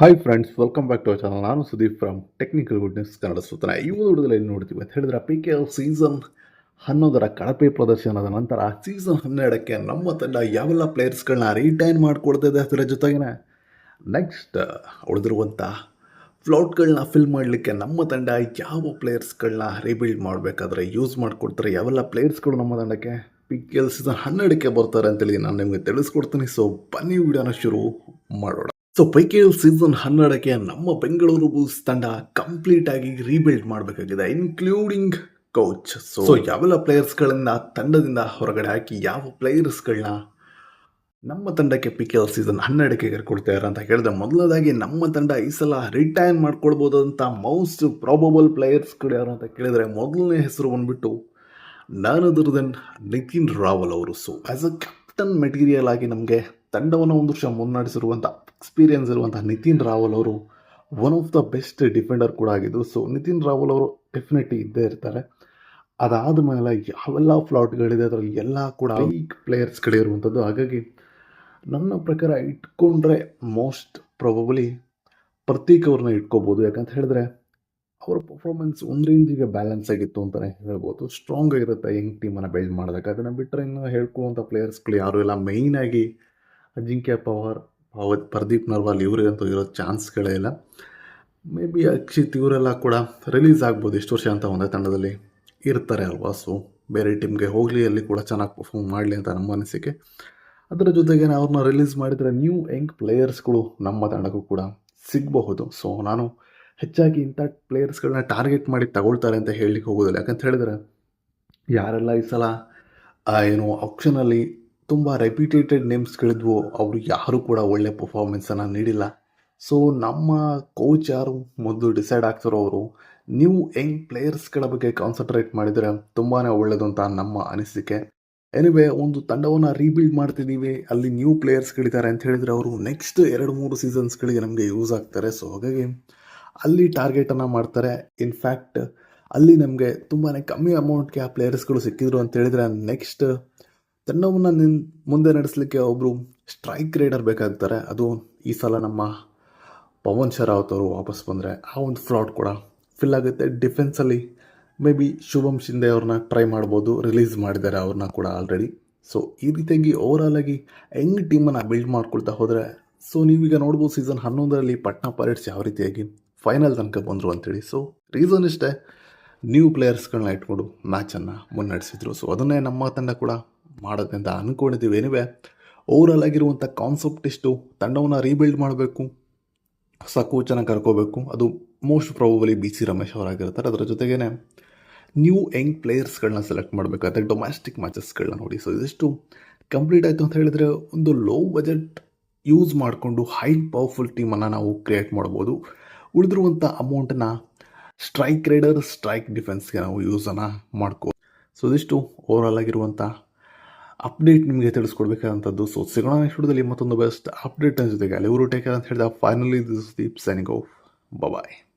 Hi friends welcome back to channel ನಾನು Sudeep from technical goodness Kannada ಸುತ್ತನ ಈ ಒಂದು ಏನು ನೋಡ್ತೀವಿ ಅಂತ ಹೇಳಿದ್ರೆ ಪಿ ಕೆ ಎಲ್ ಸೀಸನ್ ಹನ್ನೊಂದರ ಕಳಪೆ ಪ್ರದರ್ಶನದ ನಂತರ ಸೀಸನ್ ಹನ್ನೆರಡಕ್ಕೆ ನಮ್ಮ ತಂಡ ಯಾವೆಲ್ಲ ಪ್ಲೇಯರ್ಸ್ಗಳನ್ನ ರಿಟೈನ್ ಮಾಡಿಕೊಡ್ತಿದೆ ಅದರ ಜೊತೆಗೆ ನೆಕ್ಸ್ಟ್ ಉಳಿದಿರುವಂಥ ಫ್ಲೌಟ್ಗಳನ್ನ ಫಿಲ್ ಮಾಡಲಿಕ್ಕೆ ನಮ್ಮ ತಂಡ ಯಾವ ಪ್ಲೇಯರ್ಸ್ಗಳನ್ನ ರೀಬಿಲ್ಡ್ ಮಾಡಬೇಕಾದ್ರೆ ಯೂಸ್ ಮಾಡಿಕೊಡ್ತಾರೆ, ಯಾವೆಲ್ಲ ಪ್ಲೇಯರ್ಸ್ಗಳು ನಮ್ಮ ತಂಡಕ್ಕೆ ಪಿ ಕೆ ಎಲ್ ಸೀಸನ್ ಹನ್ನೆರಡಕ್ಕೆ ಬರ್ತಾರೆ ಅಂತೇಳಿ ನಾನು ನಿಮಗೆ ತಿಳಿಸ್ಕೊಡ್ತೀನಿ. ಸೊ ಬನ್ನಿ ವಿಡಿಯೋನ ಶುರು ಮಾಡೋಣ. ಸೊ ಪೈಕಿ ಸೀಸನ್ ಹನ್ನೆರಡಕ್ಕೆ ನಮ್ಮ ಬೆಂಗಳೂರು ಬುಲ್ಸ್ ತಂಡ ಕಂಪ್ಲೀಟ್ ಆಗಿ ರೀಬಿಲ್ಡ್ ಮಾಡಬೇಕಾಗಿದೆ ಇನ್ಕ್ಲೂಡಿಂಗ್ ಕೋಚ್ ಸೊ ಯಾವೆಲ್ಲ ಪ್ಲೇಯರ್ಸ್ಗಳನ್ನ ತಂಡದಿಂದ ಹೊರಗಡೆ ಹಾಕಿ ಯಾವ ಪ್ಲೇಯರ್ಸ್ಗಳನ್ನ ನಮ್ಮ ತಂಡಕ್ಕೆ ಪಿ ಕೆ ಎಲ್ ಸೀಸನ್ ಹನ್ನೆರಡಕ್ಕೆ ಕರ್ಕೊಡ್ತಾರೆ ಅಂತ ಹೇಳಿದ್ರೆ ಮೊದಲದಾಗಿ ನಮ್ಮ ತಂಡ ಈ ಸಲ ರಿಟೈರ್ ಮಾಡ್ಕೊಳ್ಬೋದಂತ ಮೋಸ್ಟ್ ಪ್ರಾಬಬಲ್ ಪ್ಲೇಯರ್ಸ್ಗಳು ಯಾರು ಅಂತ ಕೇಳಿದರೆ ಮೊದಲನೇ ಹೆಸರು ಬಂದ್ಬಿಟ್ಟು ನಾನದರ್ ದೆನ್ ನಿತಿನ್ ರಾವಲ್ ಅವರು. So as a captain material ಆಗಿ ನಮಗೆ ತಂಡವನ್ನು ಒಂದು ವರ್ಷ ಮುನ್ನಡೆಸಿರುವಂಥ ಎಕ್ಸ್ಪೀರಿಯನ್ಸ್ ಇರುವಂಥ ನಿತಿನ್ ರಾವಲ್ ಅವರು one of the best defender ಕೂಡ ಆಗಿದ್ದು ಸೊ ನಿತಿನ್ ರಾವಲ್ ಅವರು ಡೆಫಿನೆಟ್ಲಿ ಇದ್ದೇ ಇರ್ತಾರೆ. ಅದಾದ ಮೇಲೆ ಯಾವೆಲ್ಲ ಫ್ಲಾಟ್ಗಳಿದೆ ಅದರಲ್ಲಿ ಎಲ್ಲ ಕೂಡ ವೀಕ್ ಪ್ಲೇಯರ್ಸ್ಗಳಿರುವಂಥದ್ದು ಹಾಗಾಗಿ ನನ್ನ ಪ್ರಕಾರ ಇಟ್ಕೊಂಡ್ರೆ ಮೋಸ್ಟ್ ಪ್ರಾಬಬಲಿ ಪ್ರತೀಕ್ ಅವ್ರನ್ನ ಇಟ್ಕೋಬೋದು. ಯಾಕಂತ ಹೇಳಿದ್ರೆ, ಅವರ ಪರ್ಫಾರ್ಮೆನ್ಸ್ ಒಂದು ರೇಂಜಿಗೆ ಬ್ಯಾಲೆನ್ಸ್ ಆಗಿತ್ತು ಅಂತಲೇ ಹೇಳ್ಬೋದು. ಸ್ಟ್ರಾಂಗ್ ಆಗಿರುತ್ತೆ ಹೆಂಗ್ ಟೀಮನ್ನು ಬಿಲ್ಡ್ ಮಾಡಿದಾಗ ಅದನ್ನು ಬಿಟ್ಟರೆ ಇನ್ನು ಹೇಳ್ಕೊಳ್ಳುವಂಥ ಪ್ಲೇಯರ್ಸ್ಗಳು ಯಾರು ಇಲ್ಲ. ಮೇಯ್ನಾಗಿ ಅಜಿಂಕ್ಯ ಪವಾರ್ ಪವತ್ ಪ್ರದೀಪ್ ನರ್ವಾಲ್ ಇವರಿಗಂತೂ ಇರೋ ಚಾನ್ಸ್ಗಳೇ ಇಲ್ಲ. ಮೇ ಬಿ ಅಕ್ಷಿತ್ ಇವರೆಲ್ಲ ಕೂಡ ರಿಲೀಸ್ ಆಗ್ಬೋದು ಎಷ್ಟು ವರ್ಷ ಅಂತ ಒಂದೇ ತಂಡದಲ್ಲಿ ಇರ್ತಾರೆ ಅಲ್ವಾ? ಸೊ ಬೇರೆ ಟೀಮ್ಗೆ ಹೋಗಲಿ, ಅಲ್ಲಿ ಕೂಡ ಚೆನ್ನಾಗಿ ಪರ್ಫಾರ್ಮ್ ಮಾಡಲಿ ಅಂತ ನಮ್ಮ ಅನಿಸಿಕೆ. ಅದರ ಜೊತೆಗೆ ಅವ್ರನ್ನ ರಿಲೀಸ್ ಮಾಡಿದರೆ ನ್ಯೂ ಯಂಗ್ ಪ್ಲೇಯರ್ಸ್ಗಳು ನಮ್ಮ ತಂಡಕ್ಕೂ ಕೂಡ ಸಿಗಬಹುದು. ಸೊ ನಾನು ಹೆಚ್ಚಾಗಿ ಇಂಥ ಪ್ಲೇಯರ್ಸ್ಗಳನ್ನ ಟಾರ್ಗೆಟ್ ಮಾಡಿ ತಗೊಳ್ತಾರೆ ಅಂತ ಹೇಳಲಿಕ್ಕೆ ಹೋಗೋದಿಲ್ಲ. ಯಾಕಂತ ಹೇಳಿದರೆ, ಯಾರೆಲ್ಲ ಈ ಸಲ ಏನು ಆಪ್ಷನಲ್ಲಿ ತುಂಬ ರೆಪ್ಯೂಟೇಟೆಡ್ ನೇಮ್ಸ್ಗಳಿದ್ವು ಅವರು ಯಾರೂ ಕೂಡ ಒಳ್ಳೆ ಪರ್ಫಾರ್ಮೆನ್ಸನ್ನು ನೀಡಿಲ್ಲ. ಸೊ ನಮ್ಮ ಕೋಚ್ ಯಾರು ಮೊದಲು ಡಿಸೈಡ್ ಆಗ್ತಾರೋ ಅವರು ನ್ಯೂ ಯಂಗ್ ಪ್ಲೇಯರ್ಸ್ಗಳ ಬಗ್ಗೆ ಕಾನ್ಸಂಟ್ರೇಟ್ ಮಾಡಿದರೆ ತುಂಬಾ ಒಳ್ಳೆಯದು ಅಂತ ನಮ್ಮ ಅನಿಸಿಕೆ. ಎನಿವೆ ಒಂದು ತಂಡವನ್ನು ರೀಬಿಲ್ಡ್ ಮಾಡ್ತಿದ್ದೀವಿ ಅಲ್ಲಿ ನ್ಯೂ ಪ್ಲೇಯರ್ಸ್ಗಳಿದ್ದಾರೆ ಅಂತ ಹೇಳಿದರೆ ಅವರು ನೆಕ್ಸ್ಟ್ ಎರಡು, ಮೂರು ಸೀಸನ್ಸ್ಗಳಿಗೆ ನಮಗೆ ಯೂಸ್ ಆಗ್ತಾರೆ. ಸೊ ಹಾಗಾಗಿ ಅಲ್ಲಿ ಟಾರ್ಗೆಟನ್ನು ಮಾಡ್ತಾರೆ. ಇನ್ಫ್ಯಾಕ್ಟ್ ಅಲ್ಲಿ ನಮಗೆ ತುಂಬಾ ಕಮ್ಮಿ ಅಮೌಂಟ್ಗೆ ಆ ಪ್ಲೇಯರ್ಸ್ಗಳು ಸಿಕ್ಕಿದ್ರು ಅಂತ ಹೇಳಿದರೆ ನೆಕ್ಸ್ಟ್ ತಂಡವನ್ನು ನಿನ್ ಮುಂದೆ ನಡೆಸಲಿಕ್ಕೆ ಒಬ್ಬರು ಸ್ಟ್ರೈಕ್ ರೈಡರ್ ಬೇಕಾಗ್ತಾರೆ. ಅದು ಈ ಸಲ ನಮ್ಮ ಪವನ್ ಶರಾವತ್ ಅವರು ವಾಪಸ್ ಬಂದರೆ ಆ ಒಂದು ಫ್ಲಾಟ್ ಕೂಡ ಫಿಲ್ ಆಗುತ್ತೆ. ಡಿಫೆನ್ಸಲ್ಲಿ ಮೇ ಬಿ ಶುಭಮ್ ಶಿಂದೆ ಅವ್ರನ್ನ ಟ್ರೈ ಮಾಡ್ಬೋದು. ರಿಲೀಸ್ ಮಾಡಿದ್ದಾರೆ ಅವ್ರನ್ನ ಕೂಡ ಆಲ್ರೆಡಿ ಸೊ ಈ ರೀತಿಯಾಗಿ ಓವರಾಲ್ ಆಗಿ ಹೆಂಗ್ ಟೀಮನ್ನು ಬಿಲ್ಡ್ ಮಾಡ್ಕೊಳ್ತಾ ಹೋದರೆ ಸೊ ನೀವೀಗ ನೋಡ್ಬೋದು ಸೀಸನ್ ಹನ್ನೊಂದರಲ್ಲಿ ಪಟ್ನಾ ಪೈರೇಟ್ಸ್ ಯಾವ ರೀತಿಯಾಗಿ ಫೈನಲ್ ತನಕ ಬಂದರು ಅಂತೇಳಿ. ಸೊ ರೀಸನ್ ಇಷ್ಟೇ ನ್ಯೂ ಪ್ಲೇಯರ್ಸ್ಗಳನ್ನ ಇಟ್ಕೊಂಡು ಮ್ಯಾಚನ್ನು ಮುನ್ನಡೆಸಿದ್ರು. ಸೊ ಅದನ್ನೇ ನಮ್ಮ ತಂಡ ಕೂಡ ಮಾಡೋದು ಅಂತ ಅಂದ್ಕೊಂಡಿದ್ದೀವಿ ಏನಿವೆ ಓವರಾಲ್ ಆಗಿರುವಂಥ ಕಾನ್ಸೆಪ್ಟ್ ಇಷ್ಟು ತಂಡವನ್ನು ರೀಬಿಲ್ಡ್ ಮಾಡಬೇಕು ಹೊಸ ಕೋಚನ ಕರ್ಕೋಬೇಕು. ಅದು most probably B C Ramesh ಅವರಾಗಿರ್ತಾರೆ. ಅದರ ಜೊತೆಗೇ ನ್ಯೂ ಯಂಗ್ ಪ್ಲೇಯರ್ಸ್ಗಳನ್ನ ಸೆಲೆಕ್ಟ್ ಮಾಡಬೇಕಾದ್ರೆ ಡೊಮ್ಯಾಸ್ಟಿಕ್ ಮ್ಯಾಚಸ್ಗಳನ್ನ ನೋಡಿ. ಸೊ ಇದಿಷ್ಟು ಕಂಪ್ಲೀಟ್ ಆಯಿತು ಅಂತ ಹೇಳಿದರೆ ಒಂದು ಲೋ ಬಜೆಟ್ ಯೂಸ್ ಮಾಡಿಕೊಂಡು ಹೈ ಪವರ್ಫುಲ್ ಟೀಮನ್ನು ನಾವು ಕ್ರಿಯೇಟ್ ಮಾಡ್ಬೋದು ಉಳಿದಿರುವಂಥ ಅಮೌಂಟನ್ನು ಸ್ಟ್ರೈಕ್ ರೈಡರ್ ಸ್ಟ್ರೈಕ್ ಡಿಫೆನ್ಸ್ಗೆ ನಾವು ಯೂಸನ್ನು ಮಾಡ್ಕೋ. ಸೊ ಇದಿಷ್ಟು ಓವರಾಲ್ ಆಗಿರುವಂಥ ಅಪ್ಡೇಟ್ ನಿಮಗೆ ತಿಳಿಸ್ಕೊಡ್ಬೇಕಾದಂಥದ್ದು. ಸೊ ಸಿಗೋಣ ವಿಡಿಯೋದಲ್ಲಿ ಮತ್ತೊಂದು ಬೆಸ್ಟ್ ಅಪ್ಡೇಟ್ ಜೊತೆಗೆ. ಅಲ್ಲಿ ಊರು ಟೇಕ್ ಅಂತ ಹೇಳಿದ. Finally this Deep signing off bye